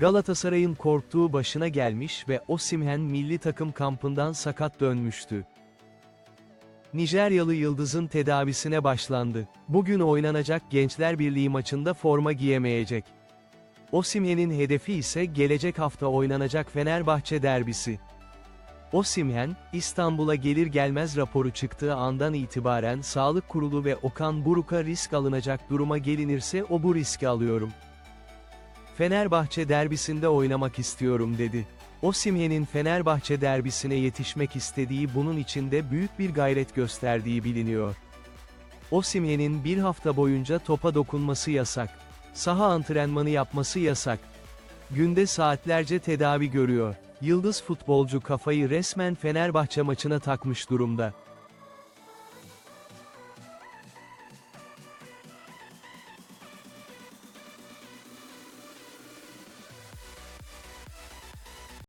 Galatasaray'ın korktuğu başına gelmiş ve Osimhen milli takım kampından sakat dönmüştü. Nijeryalı Yıldız'ın tedavisine başlandı. Bugün oynanacak Gençler Birliği maçında forma giyemeyecek. Osimhen'in hedefi ise gelecek hafta oynanacak Fenerbahçe derbisi. Osimhen, İstanbul'a gelir gelmez raporu çıktığı andan itibaren Sağlık Kurulu ve Okan Buruk'a risk alınacak duruma gelinirse o bu riski alıyorum. Fenerbahçe derbisinde oynamak istiyorum dedi. Osimhen'in Fenerbahçe derbisine yetişmek istediği bunun için de büyük bir gayret gösterdiği biliniyor. Osimhen'in bir hafta boyunca topa dokunması yasak. Saha antrenmanı yapması yasak. Günde saatlerce tedavi görüyor. Yıldız futbolcu kafayı resmen Fenerbahçe maçına takmış durumda.